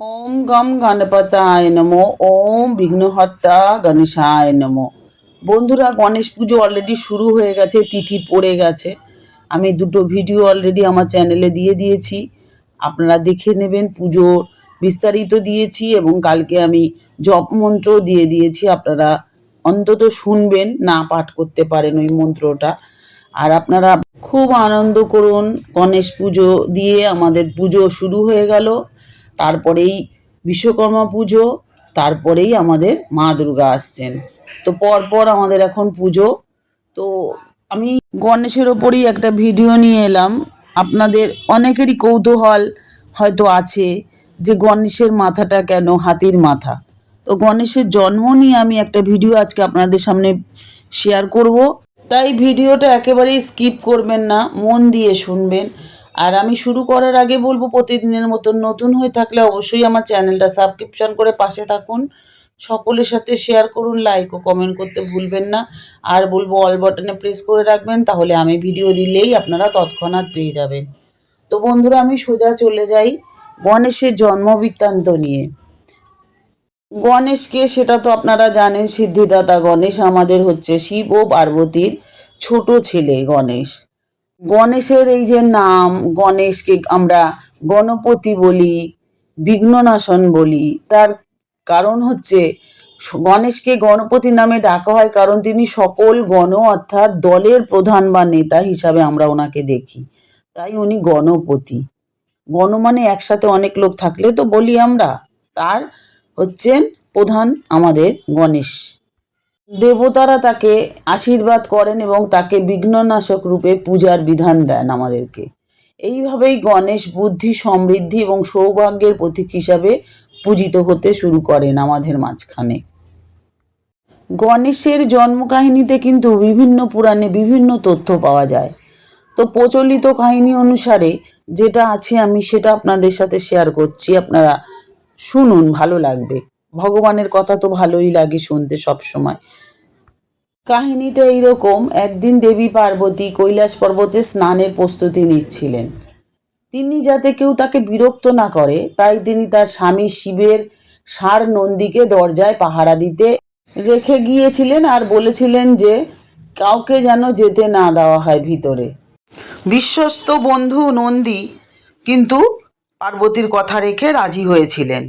ওম গম গণপতায় নমো ওম বিঘ্নহর্তা গণেশায় নমো বন্ধুরা, গণেশ পুজো অলরেডি শুরু হয়ে গেছে, তিথি পড়ে গেছে। আমি দুটো ভিডিও অলরেডি আমার চ্যানেলে দিয়ে দিয়েছি। আপনারা দেখে নেবেন পুজোর বিস্তারিত দিয়েছি এবং কালকে আমি জপ মন্ত্র দিয়ে দিয়েছি। আপনারা অন্তত শুনবেন, না পাঠ করতে পারেন ওই মন্ত্রটা। আর আপনারা খুব আনন্দ করুন, গণেশ পুজো দিয়ে আমাদের পুজো শুরু হয়ে গেল। তারপরেই বিশ্বকর্মা পুজো, তারপরেই আমাদের মা দুর্গা আসছেন। তো পরপর আমাদের এখন পুজো। তো আমি গণেশের ওপরই একটা ভিডিও নিয়ে এলাম। আপনাদের অনেকেরই কৌতূহল হয়তো আছে যে গণেশের মাথাটা কেন হাতির মাথা। তো গণেশের জন্ম নিয়ে আমি একটা ভিডিও আজকে আপনাদের সামনে শেয়ার করব। তাই ভিডিওটা একেবারেই স্কিপ করবেন না, মন দিয়ে শুনবেন। আর আমি শুরু করার আগে বলব, প্রতিদিনের মতন নতুন হয়ে থাকলে অবশ্যই আমার চ্যানেলটা সাবস্ক্রিপশন করে পাশে থাকুন। সকলের সাথে শেয়ার করুন লাইক ও কমেন্ট করতে ভুলবেন না। আর বলব অল বাটনে প্রেস করে রাখবেন, তাহলে আমি ভিডিও দিলেই আপনারা তৎক্ষণাৎ পেয়ে যাবেন। তো বন্ধুরা, আমি সোজা চলে যাই গণেশের জন্ম বৃত্তান্ত নিয়ে। গণেশকে সেটা তো আপনারা জানেন, সিদ্ধিদাতা গণেশ আমাদের হচ্ছে শিব ও পার্বতীর ছোট ছেলে গণেশ। গণেশের এই যে নাম, গণেশকে আমরা গণপতি বলি, বিঘ্ননাশন বলি, তার কারণ হচ্ছে গণেশকে গণপতি নামে ডাকা হয় কারণ তিনি সকল গণ অর্থাৎ দলের প্রধান বা নেতা হিসাবে আমরা ওনাকে দেখি। তাই উনি গণপতি। গণ মানে একসাথে অনেক লোক থাকলে তো বলি আমরা। তার হচ্ছেন প্রধান আমাদের গণেশ। দেবতারা তাকে আশীর্বাদ করেন এবং তাকে বিঘ্ননাশক রূপে পূজার বিধান দেন আমাদেরকে। এইভাবেই গণেশ বুদ্ধি, সমৃদ্ধি এবং সৌভাগ্যের প্রতীক হিসাবে পূজিত হতে শুরু করেন আমাদের মাঝখানে। গণেশের জন্মকাহিনীতে কিন্তু বিভিন্ন পুরাণে বিভিন্ন তথ্য পাওয়া যায়। তো প্রচলিত কাহিনী অনুসারে যেটা আছে আমি সেটা আপনাদের সাথে শেয়ার করছি, আপনারা শুনুন, ভালো লাগবে। ভগবানের কথা তো ভালোই লাগে শুনতে সব সময়। কাহিনীটা এইরকম, একদিন দেবী পার্বতী কৈলাস পর্বতে স্নানের প্রস্তুতি নিচ্ছিলেন। তিনি যাতে কেউ তাকে বিরক্ত না করে, তাই তিনি তার স্বামী শিবের ষাঁড় নন্দীকে দরজায় পাহারা দিতে রেখে গিয়েছিলেন আর বলেছিলেন যে, কাউকে যেন যেতে না দেওয়া হয় ভিতরে। বিশ্বস্ত বন্ধু নন্দী কিন্তু পার্বতীর কথা রেখে রাজি হয়েছিলেন।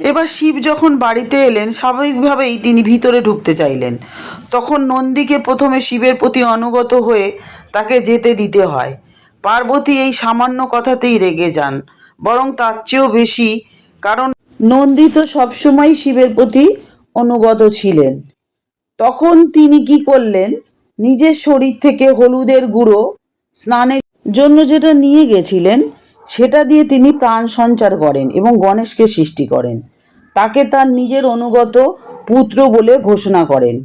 এবার শিব যখন বাড়িতে এলেন, স্বাভাবিকভাবেই তিনি ভিতরে ঢুকতে চাইলেন। তখন নন্দীকে প্রথমে শিবের প্রতি অনুগত হয়ে তাকে যেতে দিতে হয়। পার্বতী এই সামান্য কথাতেই রেগে যান, বরং তার চেয়েও বেশি, কারণ নন্দী তো সবসময় শিবের প্রতি অনুগত ছিলেন। তখন তিনি কি করলেন? নিজের শরীর থেকে হলুদের গুঁড়ো স্নানের জন্য যেটা নিয়ে গেছিলেন সেটা দিয়ে তিনি প্রাণ সঞ্চার করেন এবং গণেশকে সৃষ্টি করেন। তাকে তার নিজের অনুগত পুত্র বলে ঘোষণা করেন।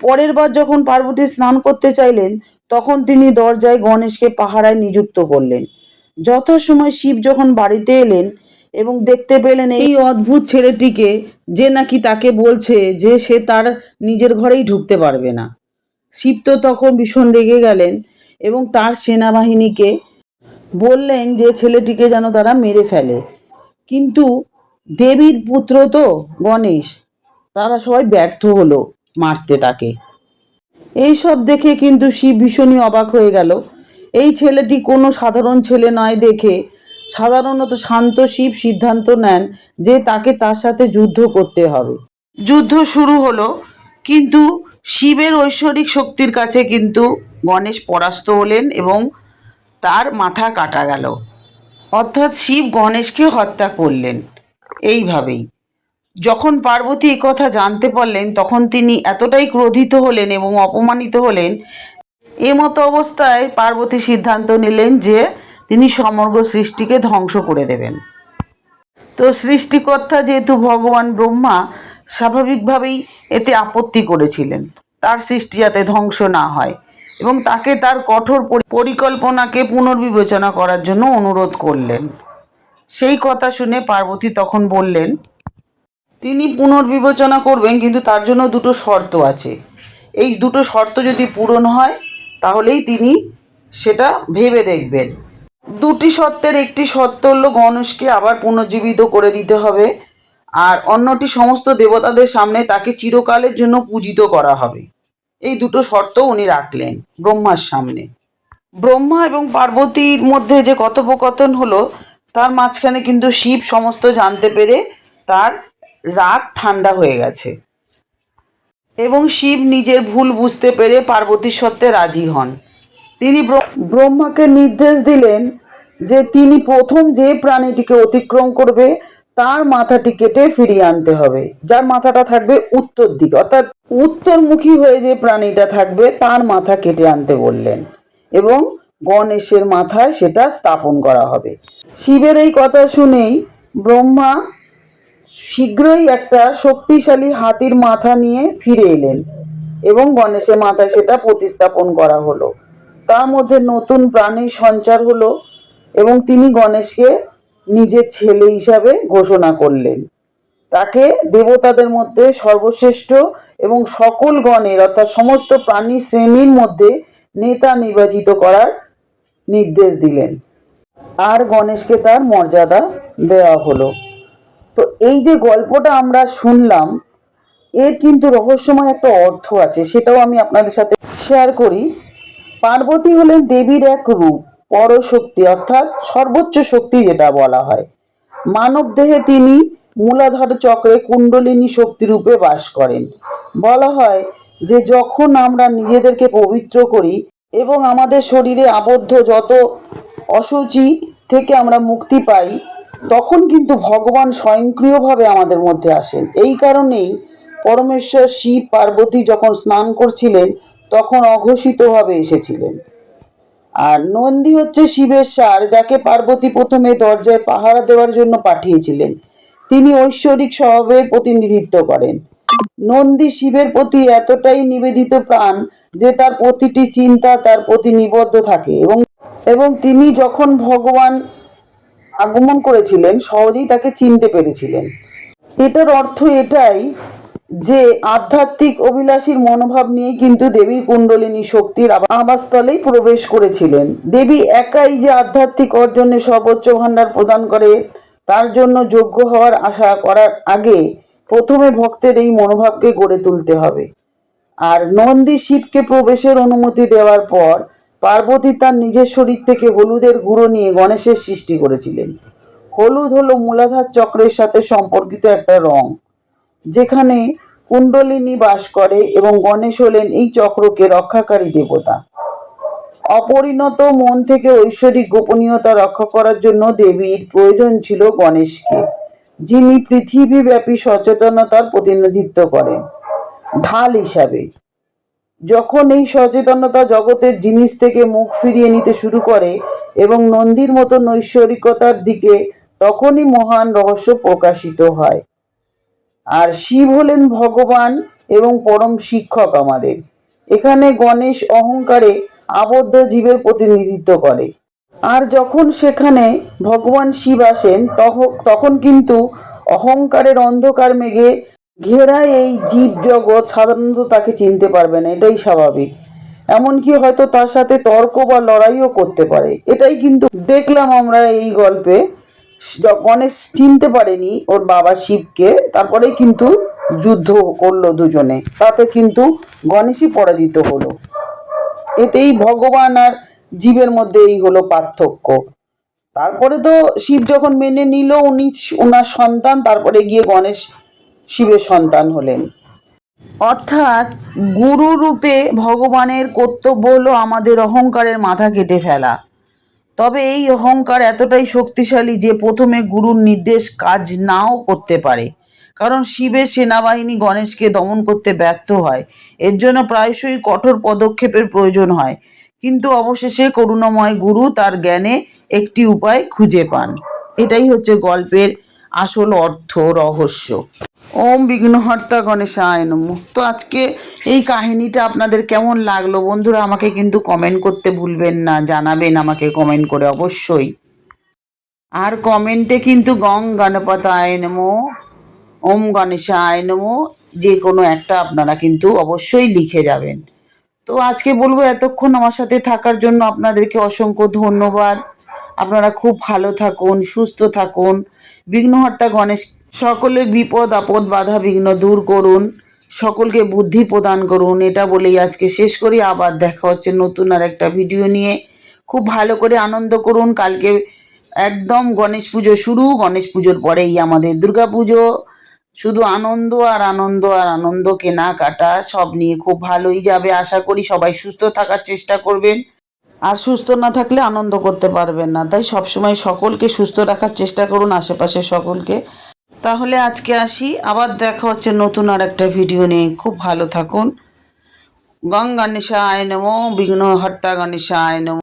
পরের বার যখন পার্বতী স্নান করতে চাইলেন, তখন তিনি দরজায় গণেশকে পাহারায় নিযুক্ত করলেন। যথাসময় শিব যখন বাড়িতে এলেন এবং দেখতে পেলেন এই অদ্ভুত ছেলেটিকে, যে নাকি তাকে বলছে যে সে তার নিজের ঘরেই ঢুকতে পারবে না। শিব তো তখন ভীষণ রেগে গেলেন এবং তার সেনাবাহিনীকে বললেন যে ছেলেটিকে যেন তারা মেরে ফেলে। কিন্তু দেবীর পুত্র তো গণেশ, তারা সবাই ব্যর্থ হলো মারতে তাকে। এইসব দেখে কিন্তু শিব ভীষণই অবাক হয়ে গেল। এই ছেলেটি কোনো সাধারণ ছেলে নয় দেখে সাধারণত শান্ত শিব সিদ্ধান্ত নেন যে তাকে তার সাথে যুদ্ধ করতে হবে। যুদ্ধ শুরু হলো, কিন্তু শিবের ঐশ্বরিক শক্তির কাছে কিন্তু গণেশ পরাস্ত হলেন এবং তার মাথা কাটা গেল। অর্থাৎ শিব গণেশকে হত্যা করলেন। এইভাবেই। যখন পার্বতী কথা জানতে পারলেন, তখন তিনি এতটাই ক্রোধিত হলেন এবং অপমানিত হলেন এমতো অবস্থায় পার্বতী সিদ্ধান্ত নিলেন যে তিনি সমগ্র সৃষ্টিকে ধ্বংস করে দেবেন। তো সৃষ্টিকর্তা যেহেতু ভগবান ব্রহ্মা, স্বাভাবিকভাবেই এতে আপত্তি করেছিলেন। তার সৃষ্টি যাতে ধ্বংস না হয়। এবং তাকে তার কঠোর পরি- পরিকল্পনাকে পুনর্বিবেচনা করার জন্য অনুরোধ করলেন। সেই কথা শুনে পার্বতী তখন বললেন, তিনি পুনর্বিবেচনা করবেন, কিন্তু তার জন্য দুটো শর্ত আছে। এই দুটো শর্ত যদি পূরণ হয়, তাহলেই তিনি সেটা ভেবে দেখবেন। দুটি শর্তের একটি শর্ত হলো গণেশকে আবার পুনর্জীবিত করে দিতে হবে, আর অন্যটি সমস্ত দেবতাদের সামনে তাকে চিরকালের জন্য পূজিত করা হবে। এই দুটো শর্ত উনি রাখলেন ব্রহ্মার সামনে। ব্রহ্মা এবং পার্বতীর মধ্যে যে কথোপকথন হলো, তার মাঝখানে কিন্তু শিব সমস্ত জানতে পেরে তার রাগ ঠান্ডা হয়ে গেছে। এবং শিব নিজের ভুল বুঝতে পেরে পার্বতীর সত্ত্বে রাজি হন। তিনি ব্রহ্মাকে নির্দেশ দিলেন যে তিনি প্রথম যে প্রাণীটিকে অতিক্রম করবে তার মাথাটি কেটে ফিরিয়ে আনতে হবে, যার মাথাটা থাকবে উত্তর দিকে। অর্থাৎ উত্তরমুখী হয়ে যে প্রাণীটা থাকবে, তার মাথা কেটে আনতে বললেন এবং গণেশের মাথায় সেটা স্থাপন করা হবে। শিবের এই কথা শুনেই ব্রহ্মা শীঘ্রই একটা শক্তিশালী হাতির মাথা নিয়ে ফিরে এলেন এবং গণেশের মাথায় সেটা প্রতিস্থাপন করা হলো। তার মধ্যে নতুন প্রাণীর সঞ্চার হলো এবং তিনি গণেশকে নিজের ছেলে হিসাবে ঘোষণা করলেন। তাকে দেবতাদের মধ্যে সর্বশ্রেষ্ঠ এবং সকল গণের অর্থাৎ সমস্ত প্রাণী শ্রেণির মধ্যে নেতা নির্বাচিত করার নির্দেশ দিলেন। আর গণেশকে তার মর্যাদা দেওয়া হলো। তো এই যে গল্পটা আমরা শুনলাম, এর কিন্তু রহস্যময় একটা অর্থ আছে, সেটাও আমি আপনাদের সাথে শেয়ার করি। পার্বতী হলেন দেবীর এক রূপ। পরশক্তি অর্থাৎ সর্বোচ্চ শক্তি যেটা বলা হয়। মানব দেহে তিনি মূলাধার চক্রে কুণ্ডলিনী শক্তি রূপে বাস করেন। বলা হয় যে যখন আমরা নিজেদেরকে পবিত্র করি এবং আমাদের শরীরে আবদ্ধ যত অসুচি থেকে আমরা মুক্তি পাই, তখন কিন্তু ভগবান স্বয়ংক্রিয়ভাবে আমাদের মধ্যে আসেন। এই কারণেই পরমেশ্বর শিব পার্বতী যখন স্নান করছিলেন, তখন অঘোষিতভাবে এসেছিলেন। আর নন্দী হচ্ছে শিবের সার, যাকে পার্বতী প্রথমে দরজায় পাহারা দেওয়ার জন্য পাঠিয়েছিলেন। তিনি ঐশ্বরিক স্বভাবের প্রতিনিধিত্ব করেন। নন্দী শিবের প্রতি এতটাই নিবেদিত প্রাণ যে তার প্রতিটি চিন্তা তার প্রতি নিবদ্ধ থাকে এবং এবং তিনি যখন ভগবান আগমন করেছিলেন, সহজেই তাকে চিনতে পেরেছিলেন। এটার অর্থ এটাই যে আধ্যাত্মিক অভিলাষীর মনোভাব নিয়ে কিন্তু দেবীর কুণ্ডলিনী শক্তির আবাসস্থলেই প্রবেশ করেছিলেন। দেবী একাই যে আধ্যাত্মিক অর্জনে সর্বোচ্চ ভাণ্ডার প্রদান করে, তার জন্য যোগ্য হওয়ার আশা করার আগে প্রথমে ভক্তের এই মনোভাবকে গড়ে তুলতে হবে। আর নন্দী শিবকে প্রবেশের অনুমতি দেওয়ার পর পার্বতী তার নিজের শরীর থেকে হলুদের গুঁড়ো নিয়ে গণেশের সৃষ্টি করেছিলেন। হলুদ হলো মূলাধার চক্রের সাথে সম্পর্কিত একটা রং। যেখানে কুণ্ডলিনী বাস করে এবং গণেশ হলেন এই চক্রকে রক্ষাকারী দেবতা। অপরিণত মন থেকে ঐশ্বরিক গোপনীয়তা রক্ষা করার জন্য দেবীর প্রয়োজন ছিল গণেশকে, যিনি পৃথিবীব্যাপী সচেতনতার প্রতিনিধিত্ব করেন। ঢাল হিসাবে, যখন এই সচেতনতা জগতের জিনিস থেকে মুখ ফিরিয়ে নিতে শুরু করে এবং নন্দীর মতো নৈশ্বরিকতার দিকে, তখনই মহান রহস্য প্রকাশিত হয়। আর শিব হলেন ভগবান এবং পরম শিক্ষক আমাদের। এখানে গণেশ অহংকারে আবদ্ধ জীবের প্রতিনিধিত্ব করে। আর যখন সেখানে ভগবান শিব আসেন তখ- তখন কিন্তু অহংকারের অন্ধকার মেঘে ঘেরা এই জীব জগৎ সাধারণত তাকে চিনতে পারবে না, এটাই স্বাভাবিক। এমনকি হয়তো তার সাথে তর্ক বা লড়াইও করতে পারে। এটাই কিন্তু দেখলাম আমরা এই গল্পে। গণেশ চিনতে পারেনি ওর বাবা শিবকে তারপরে কিন্তু যুদ্ধ করল দুজনে। তাতে কিন্তু গণেশই পরাজিত হলো। এতেই ভগবান আর জীবের মধ্যে এই হলো পার্থক্য। তারপরে তো শিব যখন মেনে নিল, উনি ওনার সন্তান, তারপরে গিয়ে গণেশ শিবের সন্তান হলেন। অর্থাৎ গুরু রূপে ভগবানের কর্তব্য হলো আমাদের অহংকারের মাথা কেটে ফেলা। তবে এই অহংকার এতটাই শক্তিশালী যে প্রথমে গুরুর নির্দেশ কাজ নাও করতে পারে। কারণ শিবের সেনাবাহিনী গণেশকে দমন করতে ব্যর্থ হয়। এর জন্য প্রায়শই কঠোর পদক্ষেপের প্রয়োজন হয়। কিন্তু অবশেষে করুণাময় গুরু তার জ্ঞানে একটি উপায় খুঁজে পান। এটাই হচ্ছে গল্পের আসল অর্থ রহস্য। ওম বিঘ্নহর্তা গণেশায় নম। তো আজকে এই কাহিনীটা আপনাদের কেমন লাগল? বন্ধুরা, আমাকে কিন্তু কমেন্ট করতে ভুলবেন না, জানাবেন আমাকে কমেন্ট করে অবশ্যই। আর কমেন্টে কিন্তু গং গণপতায় নমো, ওম গণেশায় নমো, যে কোনো একটা আপনারা কিন্তু অবশ্যই লিখে যাবেন। তো আজকে বলব এতক্ষণ আমার সাথে থাকার জন্য আপনাদেরকে অসংখ্য ধন্যবাদ। আপনারা খুব ভালো থাকুন, সুস্থ থাকুন। বিঘ্নহর্তা গণেশ, সকলের বিপদ আপদ বাধা বিঘ্ন দূর করুন। সকলকে বুদ্ধি প্রদান করুন। এটা বলেই আজকে শেষ করি। আবার দেখা হচ্ছে নতুন আর একটা ভিডিও নিয়ে। খুব ভালো করে আনন্দ করুন। কালকে একদম গণেশ পুজো শুরু। গণেশ পুজোর পরেই আমাদের দুর্গা পুজো। শুধু আনন্দ আর আনন্দ আর আনন্দ কেনাকাটা সব নিয়ে খুব ভালোই যাবে। আশা করি সবাই সুস্থ থাকার চেষ্টা করবেন। আর সুস্থ না থাকলে আনন্দ করতে পারবেন না। তাই সবসময় সকলকে সুস্থ রাখার চেষ্টা করুন আশেপাশে সকলকে। তাহলে আজকে আসি। আবার দেখা হচ্ছে নতুন আর একটা ভিডিও নিয়ে। খুব ভালো থাকুন। গঙ্গা গণেশায় নমো বিঘ্ন হর্তা গণেশায় নমো।